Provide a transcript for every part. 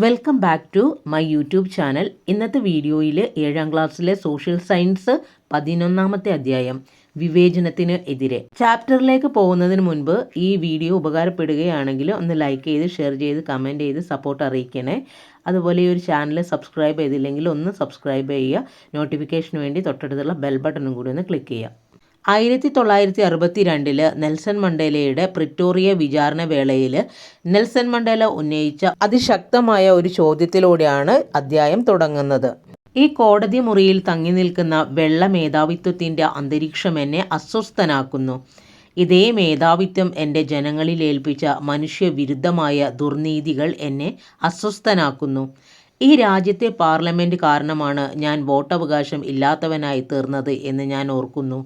Welcome back to my YouTube channel ഇന്നത്തെ വീഡിയോയിൽ ഏഴാം ക്ലാസ്സിലെ സോഷ്യൽ സയൻസ് പതിനൊന്നാമത്തെ അധ്യായം വിവേചനത്തിന് എതിരെ. ചാപ്റ്ററിലേക്ക് പോകുന്നതിന് മുൻപ് ഈ വീഡിയോ ഉപകാരപ്പെടുകയാണെങ്കിൽ ഒന്ന് ലൈക്ക് ചെയ്ത് ഷെയർ ചെയ്ത് കമന്റ് ചെയ്ത് സപ്പോർട്ട് അറിയിക്കണേ. അതുപോലെ ഈ ഒരു ചാനൽ സബ്സ്ക്രൈബ് ചെയ്തില്ലെങ്കിൽ ഒന്ന് സബ്സ്ക്രൈബ് ചെയ്യുക. നോട്ടിഫിക്കേഷന് വേണ്ടി തൊട്ടടുത്തുള്ള ബെൽ ബട്ടണും കൂടി ഒന്ന് ക്ലിക്ക് ചെയ്യുക. ആയിരത്തി തൊള്ളായിരത്തി അറുപത്തി രണ്ടിൽ നെൽസൺ മണ്ടേലയുടെ പ്രിറ്റോറിയ വിചാരണ വേളയിൽ നെൽസൺ മണ്ടേല ഉന്നയിച്ച അതിശക്തമായ ഒരു ചോദ്യത്തിലൂടെയാണ് അധ്യായം തുടങ്ങുന്നത്. ഈ കോടതി മുറിയിൽ തങ്ങി നിൽക്കുന്ന വെള്ള മേധാവിത്വത്തിന്റെ അന്തരീക്ഷം എന്നെ അസ്വസ്ഥനാക്കുന്നു. ഇതേ മേധാവിത്വം എന്റെ ജനങ്ങളിൽ ഏൽപ്പിച്ച മനുഷ്യവിരുദ്ധമായ ദുർനീതികൾ എന്നെ അസ്വസ്ഥനാക്കുന്നു. ഈ രാജ്യത്തെ പാർലമെന്റ് കാരണമാണ് ഞാൻ വോട്ടവകാശം ഇല്ലാത്തവനായി തീർന്നത് എന്ന് ഞാൻ ഓർക്കുന്നു.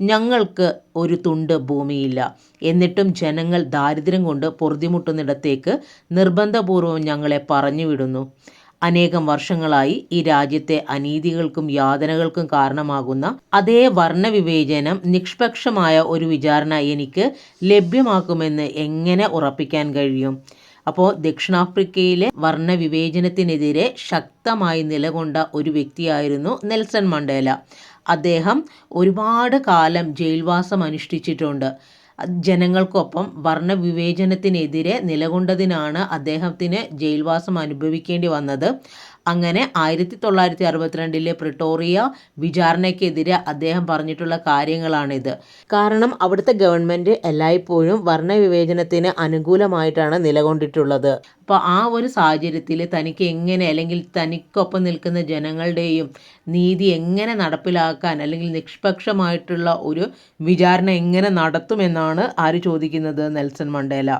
ഞങ്ങൾക്ക് ഒരു തുണ്ട് ഭൂമിയില്ല. എന്നിട്ടും ജനങ്ങൾ ദാരിദ്ര്യം കൊണ്ട് പൊറുതിമുട്ടുന്നിടത്തേക്ക് നിർബന്ധപൂർവം ഞങ്ങളെ പറഞ്ഞുവിടുന്നു. അനേകം വർഷങ്ങളായി ഈ രാജ്യത്തെ അനീതികൾക്കും യാതനകൾക്കും കാരണമാകുന്ന അതേ വർണവിവേചനം നിഷ്പക്ഷമായ ഒരു വിചാരണ എനിക്ക് ലഭ്യമാക്കുമെന്ന് എങ്ങനെ ഉറപ്പിക്കാൻ കഴിയും? അപ്പോൾ ദക്ഷിണാഫ്രിക്കയിലെ വർണവിവേചനത്തിനെതിരെ ശക്തമായി നിലകൊണ്ട ഒരു വ്യക്തിയായിരുന്നു നെൽസൺ മണ്ടേല. അദ്ദേഹം ഒരുപാട് കാലം ജയിൽവാസം അനുഷ്ഠിച്ചിട്ടുണ്ട്. ജനങ്ങൾക്കൊപ്പം വർണവിവേചനത്തിനെതിരെ നിലകൊണ്ടതിനാണ് അദ്ദേഹത്തിന് ജയിൽവാസം അനുഭവിക്കേണ്ടി വന്നത്. അങ്ങനെ ആയിരത്തി തൊള്ളായിരത്തി അറുപത്തിരണ്ടിലെ പ്രിട്ടോറിയ വിചാരണയ്ക്കെതിരെ അദ്ദേഹം പറഞ്ഞിട്ടുള്ള കാര്യങ്ങളാണിത്. കാരണം അവിടുത്തെ ഗവൺമെന്റ് എല്ലായ്പ്പോഴും വർണവിവേചനത്തിന് അനുകൂലമായിട്ടാണ് നിലകൊണ്ടിട്ടുള്ളത്. അപ്പോൾ ആ ഒരു സാഹചര്യത്തിൽ തനിക്ക് എങ്ങനെ അല്ലെങ്കിൽ തനിക്കൊപ്പം നിൽക്കുന്ന ജനങ്ങളുടെയും നീതി എങ്ങനെ നടപ്പിലാക്കാൻ അല്ലെങ്കിൽ നിഷ്പക്ഷമായിട്ടുള്ള ഒരു വിചാരണ എങ്ങനെ നടത്തുമെന്നാണ് ആര് ചോദിക്കുന്നത് നെൽസൺ മണ്ടേല?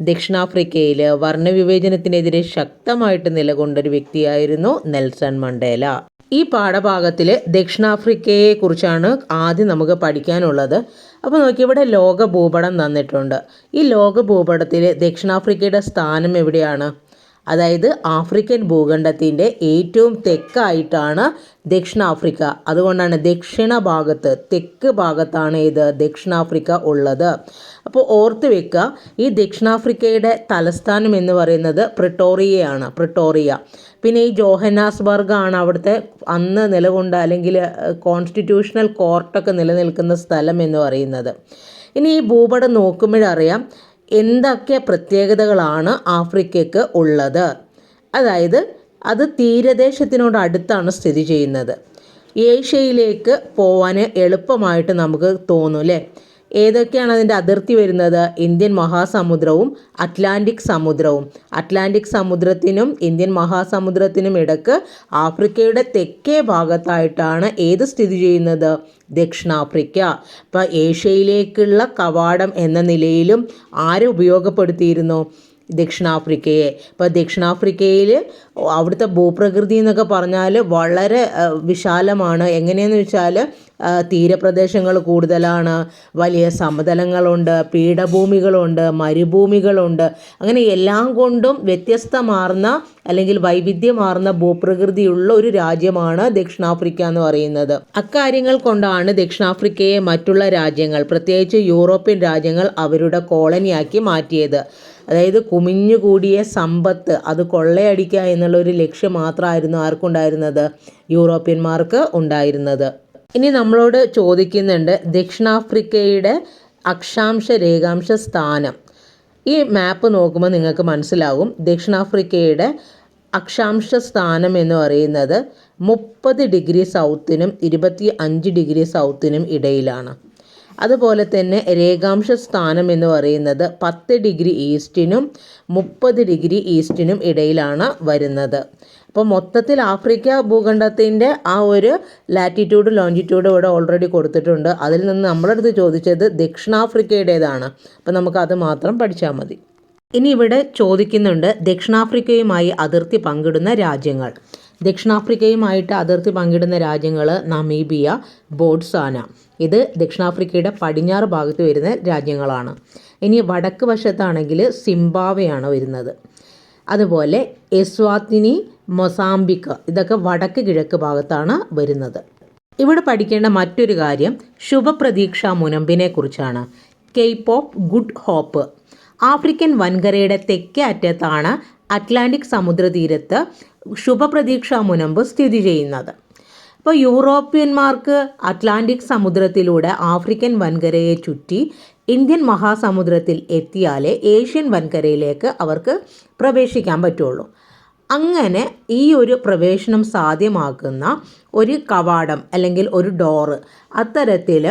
ദക്ഷിണാഫ്രിക്കയിൽ വർണവിവേചനത്തിനെതിരെ ശക്തമായിട്ട് നിലകൊണ്ടൊരു വ്യക്തിയായിരുന്നു നെൽസൺ മണ്ടേല. ഈ പാഠഭാഗത്തിൽ ദക്ഷിണാഫ്രിക്കയെ കുറിച്ചാണ് ആദ്യം നമുക്ക് പഠിക്കാനുള്ളത്. അപ്പോൾ നോക്കി ഇവിടെ ലോക ഭൂപടം തന്നിട്ടുണ്ട്. ഈ ലോക ഭൂപടത്തിൽ ദക്ഷിണാഫ്രിക്കയുടെ സ്ഥാനം എവിടെയാണ്? അതായത് ആഫ്രിക്കൻ ഭൂഖണ്ഡത്തിന്റെ ഏറ്റവും തെക്കായിട്ടാണ് ദക്ഷിണാഫ്രിക്ക. അതുകൊണ്ടാണ് ദക്ഷിണ ഭാഗത്ത് തെക്ക് ഭാഗത്താണ് ഇത് ദക്ഷിണാഫ്രിക്ക ഉള്ളത്. അപ്പോൾ ഓർത്ത് വെക്കുക ഈ ദക്ഷിണാഫ്രിക്കയുടെ തലസ്ഥാനം എന്ന് പറയുന്നത് പ്രിട്ടോറിയയാണ് പ്രിട്ടോറിയ. പിന്നെ ഈ ജോഹന്നാസ്ബർഗ് ആണ് അവിടുത്തെ അന്ന് നിലകൊണ്ട അല്ലെങ്കിൽ കോൺസ്റ്റിറ്റ്യൂഷണൽ കോർട്ടൊക്കെ നിലനിൽക്കുന്ന സ്ഥലം എന്ന് പറയുന്നത്. ഇനി ഈ ഭൂപടം നോക്കുമ്പോഴറിയാം എന്തൊക്കെ പ്രത്യേകതകളാണ് ആഫ്രിക്കയ്ക്ക് ഉള്ളത്? അതായത് അത് തീരദേശത്തിനോട് അടുത്താണ് സ്ഥിതി ചെയ്യുന്നത്. ഏഷ്യയിലേക്ക് പോവാൻ എളുപ്പമായിട്ട് നമുക്ക് തോന്നും അല്ലേ ഏതൊക്കെയാണ് അതിന്റെ അതിർത്തി വരുന്നത്? ഇന്ത്യൻ മഹാസമുദ്രവും അറ്റ്ലാന്റിക് സമുദ്രവും. അറ്റ്ലാന്റിക് സമുദ്രത്തിനും ഇന്ത്യൻ മഹാസമുദ്രത്തിനും ഇടയ്ക്ക് ആഫ്രിക്കയുടെ തെക്കേ ഭാഗത്തായിട്ടാണ് ഏത് സ്ഥിതി ചെയ്യുന്നത്? ദക്ഷിണാഫ്രിക്ക. അപ്പോൾ ഏഷ്യയിലേക്കുള്ള കവാടം എന്ന നിലയിലും ആര് ഉപയോഗപ്പെടുത്തിയിരുന്നു? ദക്ഷിണാഫ്രിക്കയെ. ഇപ്പോൾ ദക്ഷിണാഫ്രിക്കയിൽ അവിടുത്തെ ഭൂപ്രകൃതി എന്നൊക്കെ പറഞ്ഞാൽ വളരെ വിശാലമാണ്. എങ്ങനെയെന്ന് വെച്ചാൽ തീരപ്രദേശങ്ങൾ കൂടുതലാണ്. വലിയ സമതലങ്ങളുണ്ട് പീഠഭൂമികളുണ്ട് മരുഭൂമികളുണ്ട്. അങ്ങനെ എല്ലാം കൊണ്ടും വ്യത്യസ്തമാർന്ന അല്ലെങ്കിൽ വൈവിധ്യമാർന്ന ഭൂപ്രകൃതിയുള്ള ഒരു രാജ്യമാണ് ദക്ഷിണാഫ്രിക്ക എന്ന് പറയുന്നത്. അക്കാര്യങ്ങൾ കൊണ്ടാണ് ദക്ഷിണാഫ്രിക്കയെ മറ്റുള്ള രാജ്യങ്ങൾ പ്രത്യേകിച്ച് യൂറോപ്യൻ രാജ്യങ്ങൾ അവരുടെ കോളനിയാക്കി മാറ്റിയത്. അതായത് കുമിഞ്ഞുകൂടിയ സമ്പത്ത് അത് കൊള്ളയടിക്കുക എന്നുള്ള ഒരു ലക്ഷ്യം മാത്രമായിരുന്നു ആർക്കുണ്ടായിരുന്നത്? യൂറോപ്യന്മാർക്ക് ഉണ്ടായിരുന്നത്. ഇനി നമ്മളോട് ചോദിക്കുന്നുണ്ട് ദക്ഷിണാഫ്രിക്കയുടെ അക്ഷാംശ രേഖാംശ സ്ഥാനം. ഈ മാപ്പ് നോക്കുമ്പോൾ നിങ്ങൾക്ക് മനസ്സിലാവും ദക്ഷിണാഫ്രിക്കയുടെ അക്ഷാംശ സ്ഥാനം എന്ന് പറയുന്നത് മുപ്പത് ഡിഗ്രി സൗത്തിനും ഇരുപത്തി അഞ്ച് ഡിഗ്രി സൗത്തിനും ഇടയിലാണ്. അതുപോലെ തന്നെ രേഖാംശ സ്ഥാനം എന്ന് പറയുന്നത് പത്ത് ഡിഗ്രി ഈസ്റ്റിനും മുപ്പത് ഡിഗ്രി ഈസ്റ്റിനും ഇടയിലാണ് വരുന്നത്. അപ്പോൾ മൊത്തത്തിൽ ആഫ്രിക്ക ഭൂഖണ്ഡത്തിന്റെ ആ ഒരു ലാറ്റിറ്റ്യൂഡ് ലോഞ്ചിറ്റ്യൂഡ് ഇവിടെ ഓൾറെഡി കൊടുത്തിട്ടുണ്ട്. അതിൽ നിന്ന് നമ്മളടുത്ത് ചോദിച്ചത് ദക്ഷിണാഫ്രിക്കയുടേതാണ്. അപ്പോൾ അത് മാത്രം പഠിച്ചാൽ മതി. ഇനി ഇവിടെ ചോദിക്കുന്നുണ്ട് ദക്ഷിണാഫ്രിക്കയുമായി അതിർത്തി പങ്കിടുന്ന രാജ്യങ്ങൾ. ദക്ഷിണാഫ്രിക്കയുമായിട്ട് അതിർത്തി പങ്കിടുന്ന രാജ്യങ്ങൾ നമീബിയ ബോട്ട്സാന ഇത് ദക്ഷിണാഫ്രിക്കയുടെ പടിഞ്ഞാറ് ഭാഗത്ത് വരുന്ന രാജ്യങ്ങളാണ്. ഇനി വടക്ക് വശത്താണെങ്കിൽ സിംബാവയാണ് വരുന്നത്. അതുപോലെ എസ്വാത്തിനി മൊസാംബിക്ക് ഇതൊക്കെ വടക്ക് കിഴക്ക് ഭാഗത്താണ് വരുന്നത്. ഇവിടെ പഠിക്കേണ്ട മറ്റൊരു കാര്യം ശുഭപ്രതീക്ഷ മുനമ്പിനെ കുറിച്ചാണ്. Cape of Good Hope African വൻകരയുടെ തെക്കേ അറ്റത്താണ് അറ്റ്ലാന്റിക് സമുദ്രതീരത്ത് ശുഭപ്രതീക്ഷ മുനമ്പ് സ്ഥിതി ചെയ്യുന്നത്. അപ്പോൾ യൂറോപ്യന്മാർക്ക് അറ്റ്ലാന്റിക് സമുദ്രത്തിലൂടെ ആഫ്രിക്കൻ വൻകരയെ ചുറ്റി ഇന്ത്യൻ മഹാസമുദ്രത്തിൽ എത്തിയാലേ ഏഷ്യൻ വൻകരയിലേക്ക് അവർക്ക് പ്രവേശിക്കാൻ പറ്റുള്ളൂ. അങ്ങനെ ഈ ഒരു പ്രവേശനം സാധ്യമാക്കുന്ന ഒരു കവാടം അല്ലെങ്കിൽ ഒരു ഡോറ് അത്തരത്തിൽ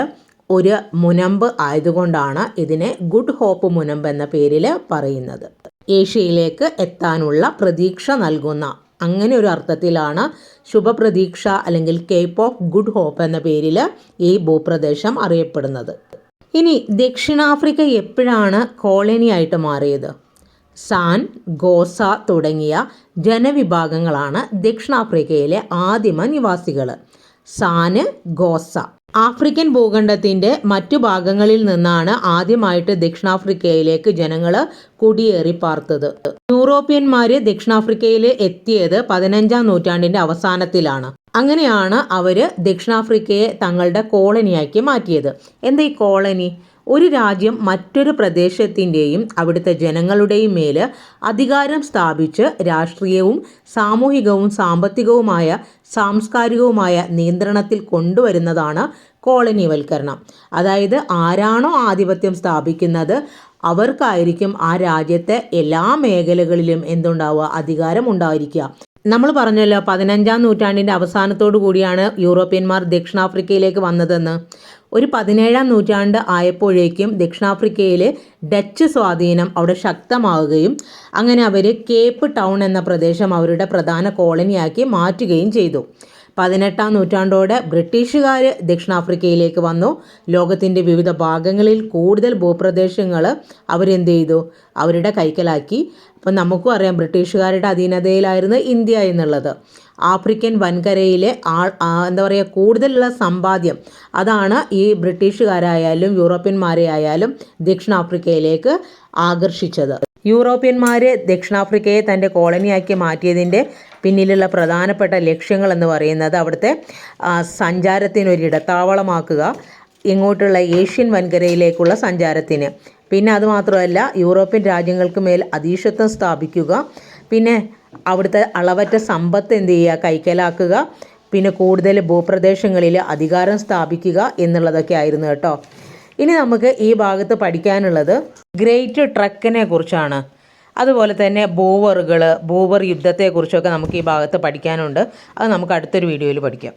ഒരു മുനമ്പ് ആയതുകൊണ്ടാണ് ഇതിനെ ഗുഡ് ഹോപ്പ് മുനമ്പ് എന്ന പേരിൽ പറയുന്നത്. ഏഷ്യയിലേക്ക് എത്താനുള്ള പ്രതീക്ഷ നൽകുന്ന അങ്ങനെ ഒരു അർത്ഥത്തിലാണ് ശുഭപ്രതീക്ഷ അല്ലെങ്കിൽ കേപ്പ് ഓഫ് ഗുഡ് ഹോപ്പ് എന്ന പേരിൽ ഈ ഭൂപ്രദേശം അറിയപ്പെടുന്നത്. ഇനി ദക്ഷിണാഫ്രിക്ക എപ്പോഴാണ് കോളനിയായിട്ട് മാറിയത്? സാൻ ഗോസ തുടങ്ങിയ ജനവിഭാഗങ്ങളാണ് ദക്ഷിണാഫ്രിക്കയിലെ ആദിമ നിവാസികൾ സാന് ഗോസ. ആഫ്രിക്കൻ ഭൂഖണ്ഡത്തിന്റെ മറ്റു ഭാഗങ്ങളിൽ നിന്നാണ് ആദ്യമായിട്ട് ദക്ഷിണാഫ്രിക്കയിലേക്ക് ജനങ്ങൾ കുടിയേറി പാർത്തത്. യൂറോപ്യന്മാര് ദക്ഷിണാഫ്രിക്കയിൽ എത്തിയത് പതിനഞ്ചാം നൂറ്റാണ്ടിന്റെ അവസാനത്തിലാണ്. അങ്ങനെയാണ് അവർ ദക്ഷിണാഫ്രിക്കയെ തങ്ങളുടെ കോളനിയാക്കി മാറ്റിയത്. എന്താ ഈ കോളനി? ഒരു രാജ്യം മറ്റൊരു പ്രദേശത്തിന്റെയും അവിടുത്തെ ജനങ്ങളുടെയും മേൽ അധികാരം സ്ഥാപിച്ച് രാഷ്ട്രീയവും സാമൂഹികവും സാമ്പത്തികവുമായ സാംസ്കാരികവുമായ നിയന്ത്രണത്തിൽ കൊണ്ടുവരുന്നതാണ് കോളനിവൽക്കരണം. അതായത് ആരാണോ ആധിപത്യം സ്ഥാപിക്കുന്നത് അവർക്കായിരിക്കും ആ രാജ്യത്തെ എല്ലാ മേഖലകളിലും എന്തുണ്ടാവുക? അധികാരം ഉണ്ടായിരിക്കുക. നമ്മൾ പറഞ്ഞല്ലോ പതിനഞ്ചാം നൂറ്റാണ്ടിന്റെ അവസാനത്തോടു കൂടിയാണ് യൂറോപ്യന്മാർ ദക്ഷിണാഫ്രിക്കയിലേക്ക് വന്നതെന്ന്. ഒരു പതിനേഴാം നൂറ്റാണ്ട് ആയപ്പോഴേക്കും ദക്ഷിണാഫ്രിക്കയിൽ ഡച്ച് സ്വാധീനം അവിടെ ശക്തമാവുകയും അങ്ങനെ അവർ കേപ്പ് ടൗൺ എന്ന പ്രദേശം അവരുടെ പ്രധാന കോളനിയാക്കി മാറ്റുകയും ചെയ്തു. പതിനെട്ടാം നൂറ്റാണ്ടോടെ ബ്രിട്ടീഷുകാർ ദക്ഷിണാഫ്രിക്കയിലേക്ക് വന്നു. ലോകത്തിന്റെ വിവിധ ഭാഗങ്ങളിൽ കൂടുതൽ ഭൂപ്രദേശങ്ങൾ അവരെന്ത് ചെയ്തു? അവരുടെ കൈക്കലാക്കി. അപ്പം നമുക്കും അറിയാം ബ്രിട്ടീഷുകാരുടെ അധീനതയിലായിരുന്നു ഇന്ത്യ എന്നുള്ളത്. ആഫ്രിക്കൻ വൻകരയിലെ ആൾ എന്താ പറയുക കൂടുതലുള്ള സമ്പാദ്യം. അതാണ് ഈ ബ്രിട്ടീഷുകാരായാലും യൂറോപ്യന്മാരെ ആയാലും ദക്ഷിണാഫ്രിക്കയിലേക്ക് ആകർഷിച്ചത്. യൂറോപ്യന്മാർ ദക്ഷിണാഫ്രിക്കയെ തന്റെ കോളനിയാക്കി മാറ്റിയതിന്റെ പിന്നിലുള്ള പ്രധാനപ്പെട്ട ലക്ഷ്യങ്ങൾ എന്ന് പറയുന്നത് അവിടുത്തെ സഞ്ചാരത്തിനൊരു ഇടത്താവളമാക്കുക ഇങ്ങോട്ടുള്ള ഏഷ്യൻ വൻകരയിലേക്കുള്ള സഞ്ചാരത്തിന്. പിന്നെ അതുമാത്രമല്ല യൂറോപ്യൻ രാജ്യങ്ങൾക്ക് മേൽ അതീശത്വം സ്ഥാപിക്കുക പിന്നെ അവിടുത്തെ അളവറ്റ സമ്പത്ത് എന്ത് ചെയ്യുക കൈക്കലാക്കുക പിന്നെ കൂടുതൽ ഭൂപ്രദേശങ്ങളിൽ അധികാരം സ്ഥാപിക്കുക എന്നുള്ളതൊക്കെ ആയിരുന്നു കേട്ടോ. ഇനി നമുക്ക് ഈ ഭാഗത്ത് പഠിക്കാനുള്ളത് ഗ്രേറ്റ് ട്രക്കിനെ കുറിച്ചാണ്. അതുപോലെ തന്നെ ബോവറുകൾ ബോവർ യുദ്ധത്തെക്കുറിച്ചൊക്കെ നമുക്ക് ഈ ഭാഗത്ത് പഠിക്കാനുണ്ട്. അത് നമുക്ക് അടുത്തൊരു വീഡിയോയിൽ പഠിക്കാം.